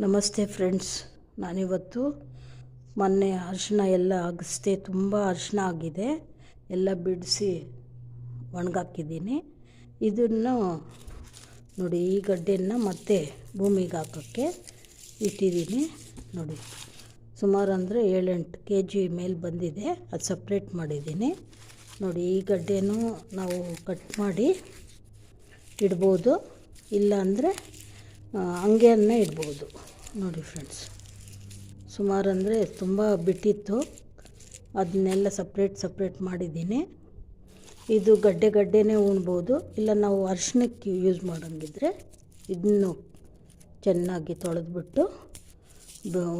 ನಮಸ್ತೆ ಫ್ರೆಂಡ್ಸ್. ನಾನಿವತ್ತು ಮೊನ್ನೆ ಅರಿಶಿನ ಎಲ್ಲ ಅಗಸ್ತೆ ತುಂಬ ಅರಿಶಿನ ಆಗಿದೆ. ಎಲ್ಲ ಬಿಡಿಸಿ ಒಣಗಾಕಿದ್ದೀನಿ. ಇದನ್ನು ನೋಡಿ, ಈ ಗಡ್ಡೆಯನ್ನು ಮತ್ತೆ ಭೂಮಿಗೆ ಹಾಕೋಕ್ಕೆ ಇಟ್ಟಿದ್ದೀನಿ ನೋಡಿ. ಸುಮಾರು ಅಂದರೆ ಏಳೆಂಟು ಕೆ ಜಿ ಮೇಲೆ ಬಂದಿದೆ. ಅದು ಸಪ್ರೇಟ್ ಮಾಡಿದ್ದೀನಿ. ನೋಡಿ, ಈ ಗಡ್ಡೆನೂ ನಾವು ಕಟ್ ಮಾಡಿ ಇಡ್ಬೋದು. ಇಲ್ಲ ಅಂದರೆ ಹಂಗೆಯೇ ಇಡ್ಬೋದು. ನೋಡಿ ಫ್ರೆಂಡ್ಸ್ ಸುಮಾರು ಅಂದರೆ ತುಂಬ ಬಿಟ್ಟಿತ್ತು. ಅದನ್ನೆಲ್ಲ ಸಪ್ರೇಟ್ ಸಪ್ರೇಟ್ ಮಾಡಿದ್ದೀನಿ. ಇದು ಗಡ್ಡೆ ಗಡ್ಡೆನೇ ಉಣ್ಬೋದು. ಇಲ್ಲ ನಾವು ಅರ್ಶಿಣಕ್ಕೆ ಯೂಸ್ ಮಾಡೋಂಗಿದ್ರೆ ಇದನ್ನು ಚೆನ್ನಾಗಿ ತೊಳೆದ್ಬಿಟ್ಟು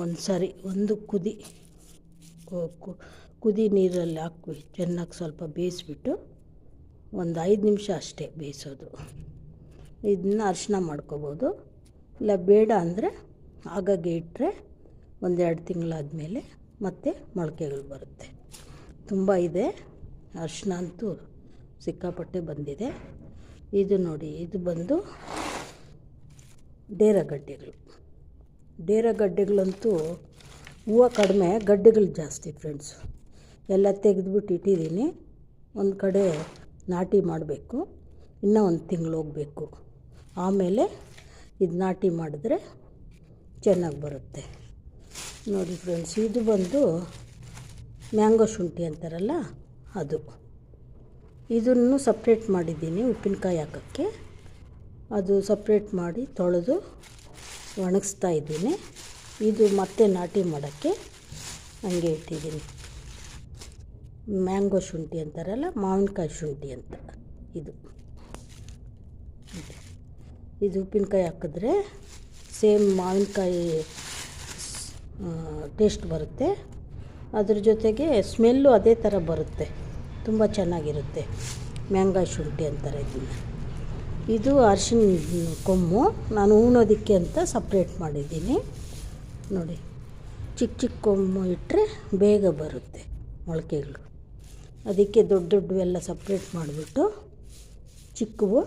ಒಂದು ಸರಿ, ಒಂದು ಕುದಿ ಕುದಿ ನೀರಲ್ಲಿ ಹಾಕಿ ಚೆನ್ನಾಗಿ ಸ್ವಲ್ಪ ಬೇಯಿಸ್ಬಿಟ್ಟು ಒಂದು ಐದು ನಿಮಿಷ ಅಷ್ಟೇ ಬೇಯಿಸೋದು. ಇದನ್ನ ಅರ್ಶಿನ ಮಾಡ್ಕೋಬೋದು. ಇಲ್ಲ, ಬೇಡ ಅಂದರೆ ಆಗಾಗ್ಗೆ ಇಟ್ಟರೆ ಒಂದೆರಡು ತಿಂಗಳಾದಮೇಲೆ ಮತ್ತೆ ಮೊಳಕೆಗಳು ಬರುತ್ತೆ. ತುಂಬ ಇದೆ. ಅರಿಶಿನ ಅಂತೂ ಸಿಕ್ಕಾಪಟ್ಟೆ ಬಂದಿದೆ. ಇದು ನೋಡಿ, ಇದು ಬಂದು ಡೇರಗಡ್ಡೆಗಳು. ಡೇರಗಡ್ಡೆಗಳಂತೂ ಹೂವು ಕಡಿಮೆ, ಗಡ್ಡೆಗಳು ಜಾಸ್ತಿ ಫ್ರೆಂಡ್ಸು ಎಲ್ಲ ತೆಗೆದುಬಿಟ್ಟು ಇಟ್ಟಿದ್ದೀನಿ. ಒಂದು ಕಡೆ ನಾಟಿ ಮಾಡಬೇಕು. ಇನ್ನೂ ಒಂದು ತಿಂಗಳು ಹೋಗಬೇಕು. ಆಮೇಲೆ ಇದು ನಾಟಿ ಮಾಡಿದ್ರೆ ಚೆನ್ನಾಗಿ ಬರುತ್ತೆ. ನೋಡಿ ಫ್ರೆಂಡ್ಸ್ ಇದು ಬಂದು ಮ್ಯಾಂಗೋ ಶುಂಠಿ ಅಂತಾರಲ್ಲ, ಅದು. ಇದನ್ನು ಸಪ್ರೇಟ್ ಮಾಡಿದ್ದೀನಿ ಉಪ್ಪಿನಕಾಯಿ ಹಾಕೋಕ್ಕೆ. ಅದು ಸಪ್ರೇಟ್ ಮಾಡಿ ತೊಳೆದು ಒಣಗಿಸ್ತಾ ಇದ್ದೀನಿ. ಇದು ಮತ್ತೆ ನಾಟಿ ಮಾಡೋಕ್ಕೆ ಹಂಗೆ ಇಟ್ಟಿದ್ದೀನಿ. ಮ್ಯಾಂಗೋ ಶುಂಠಿ ಅಂತಾರಲ್ಲ, ಮಾವಿನಕಾಯಿ ಶುಂಠಿ ಅಂತ ಇದು. ಇದು ಉಪ್ಪಿನಕಾಯಿ ಹಾಕಿದ್ರೆ ಸೇಮ್ ಮಾವಿನಕಾಯಿ ಟೇಸ್ಟ್ ಬರುತ್ತೆ. ಅದ್ರ ಜೊತೆಗೆ ಸ್ಮೆಲ್ಲು ಅದೇ ಥರ ಬರುತ್ತೆ. ತುಂಬ ಚೆನ್ನಾಗಿರುತ್ತೆ. ಮ್ಯಾಂಗಾಯಿ ಶುಂಠಿ ಅಂತಾರೆ ಇದನ್ನು. ಇದು ಅರಿಶಿನ ಕೊಮ್ಮು. ನಾನು ಉಣೋದಕ್ಕೆ ಅಂತ ಸಪ್ರೇಟ್ ಮಾಡಿದ್ದೀನಿ. ನೋಡಿ, ಚಿಕ್ಕ ಚಿಕ್ಕ ಕೊಮ್ಮು ಇಟ್ಟರೆ ಬೇಗ ಬರುತ್ತೆ ಮೊಳಕೆಗಳು. ಅದಕ್ಕೆ ದೊಡ್ಡ ದೊಡ್ಡವೆಲ್ಲ ಸಪ್ರೇಟ್ ಮಾಡಿಬಿಟ್ಟು ಚಿಕ್ಕವು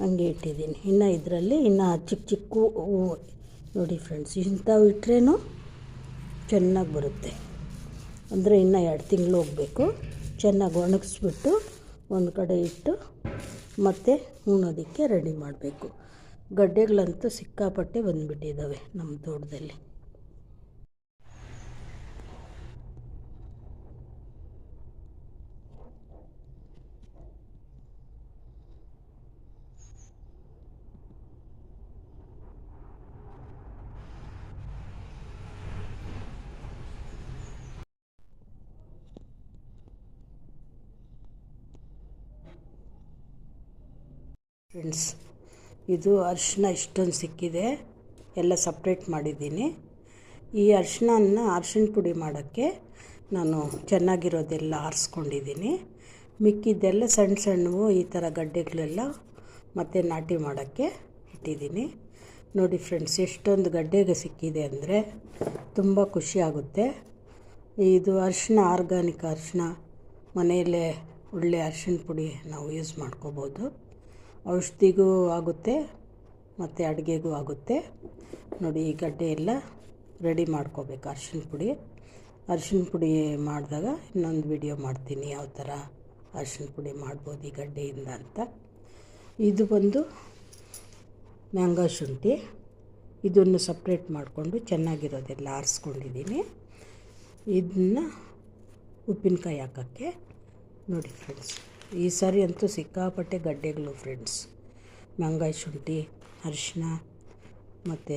ಹಂಗೆ ಇಟ್ಟಿದ್ದೀನಿ. ಇನ್ನು ಇದರಲ್ಲಿ ಇನ್ನು ಚಿಕ್ಕ ಚಿಕ್ಕ ನೋಡಿ ಫ್ರೆಂಡ್ಸ್ ಇಂಥವು ಇಟ್ರೇನು ಚೆನ್ನಾಗಿ ಬರುತ್ತೆ. ಅಂದರೆ ಇನ್ನು ಎರಡು ತಿಂಗಳು ಹೋಗಬೇಕು. ಚೆನ್ನಾಗಿ ಒಣಗಿಸ್ಬಿಟ್ಟು ಒಂದು ಕಡೆ ಇಟ್ಟು ಮತ್ತೆ ಉಣೋದಕ್ಕೆ ರೆಡಿ ಮಾಡಬೇಕು. ಗಡ್ಡೆಗಳಂತೂ ಸಿಕ್ಕಾಪಟ್ಟೆ ಬಂದುಬಿಟ್ಟಿದ್ದಾವೆ ನಮ್ಮ ತೋಟದಲ್ಲಿ. ಫ್ರೆಂಡ್ಸ್ ಇದು ಅರಿಶಿನ ಇಷ್ಟೊಂದು ಸಿಕ್ಕಿದೆ. ಎಲ್ಲ ಸಪ್ರೇಟ್ ಮಾಡಿದ್ದೀನಿ. ಈ ಅರಿಶಿನ ಅರಿಶಿನ ಪುಡಿ ಮಾಡೋಕ್ಕೆ ನಾನು ಚೆನ್ನಾಗಿರೋದೆಲ್ಲ ಆರಿಸ್ಕೊಂಡಿದ್ದೀನಿ. ಮಿಕ್ಕಿದ್ದೆಲ್ಲ ಸಣ್ಣ ಸಣ್ಣವು ಈ ಥರ ಗಡ್ಡೆಗಳೆಲ್ಲ ಮತ್ತೆ ನಾಟಿ ಮಾಡೋಕ್ಕೆ ಇಟ್ಟಿದ್ದೀನಿ. ನೋಡಿ ಫ್ರೆಂಡ್ಸ್ ಎಷ್ಟೊಂದು ಗಡ್ಡೆಗೆ ಸಿಕ್ಕಿದೆ ಅಂದರೆ ತುಂಬ ಖುಷಿ ಆಗುತ್ತೆ. ಇದು ಅರಿಶಿನ ಆರ್ಗಾನಿಕ್ ಅರಿಶಿನ, ಮನೆಯಲ್ಲೇ ಒಳ್ಳೆ ಅರಿಶಿನ ಪುಡಿ ನಾವು ಯೂಸ್ ಮಾಡ್ಕೋಬೋದು. ಔಷಧಿಗೂ ಆಗುತ್ತೆ, ಮತ್ತು ಅಡುಗೆಗೂ ಆಗುತ್ತೆ. ನೋಡಿ, ಈ ಗಡ್ಡೆ ಎಲ್ಲ ರೆಡಿ ಮಾಡ್ಕೋಬೇಕು. ಅರ್ಶಿನ ಪುಡಿ. ಅರ್ಶಿನ ಪುಡಿ ಮಾಡಿದಾಗ ಇನ್ನೊಂದು ವಿಡಿಯೋ ಮಾಡ್ತೀನಿ ಯಾವ ಥರ ಅರ್ಶಿನ ಪುಡಿ ಮಾಡ್ಬೋದು ಈ ಗಡ್ಡೆಯಿಂದ ಅಂತ. ಇದು ಬಂದು ಮ್ಯಾಂಗೋ ಶುಂಠಿ. ಇದನ್ನು ಸಪ್ರೇಟ್ ಮಾಡಿಕೊಂಡು ಚೆನ್ನಾಗಿರೋದೆಲ್ಲ ಆರಿಸ್ಕೊಂಡಿದ್ದೀನಿ. ಇದನ್ನ ಉಪ್ಪಿನಕಾಯಿ ಹಾಕೋಕ್ಕೆ ನೋಡಿ ಫ್ರೆಂಡ್ಸ್ ಈ ಸಾರಿ ಅಂತೂ ಸಿಕ್ಕಾಪಟ್ಟೆ ಗಡ್ಡೆಗಳು ಫ್ರೆಂಡ್ಸ್ ಮಂಗಾಯಿ ಶುಂಠಿ ಅರಿಶಿನ ಮತ್ತು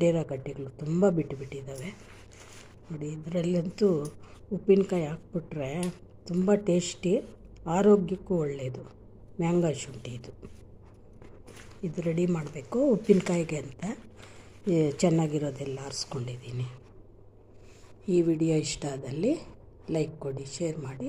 ಡೇರಾ ಗಡ್ಡೆಗಳು ತುಂಬ ಬಿಟ್ಟುಬಿಟ್ಟಿದ್ದಾವೆ ನೋಡಿ, ಇದರಲ್ಲಂತೂ ಉಪ್ಪಿನಕಾಯಿ ಹಾಕ್ಬಿಟ್ರೆ ತುಂಬ ಟೇಸ್ಟಿ ಆರೋಗ್ಯಕ್ಕೂ ಒಳ್ಳೆಯದು ಮ್ಯಾಂಗಾಯಿ ಶುಂಠಿ ಇದು. ಇದು ರೆಡಿ ಮಾಡಬೇಕು ಉಪ್ಪಿನಕಾಯಿಗೆ ಅಂತ. ಚೆನ್ನಾಗಿರೋದೆಲ್ಲ ಆರಿಸ್ಕೊಂಡಿದ್ದೀನಿ. ಈ ವಿಡಿಯೋ ಇಷ್ಟ ಆದಲ್ಲಿ ಲೈಕ್ ಕೊಡಿ ಶೇರ್ ಮಾಡಿ.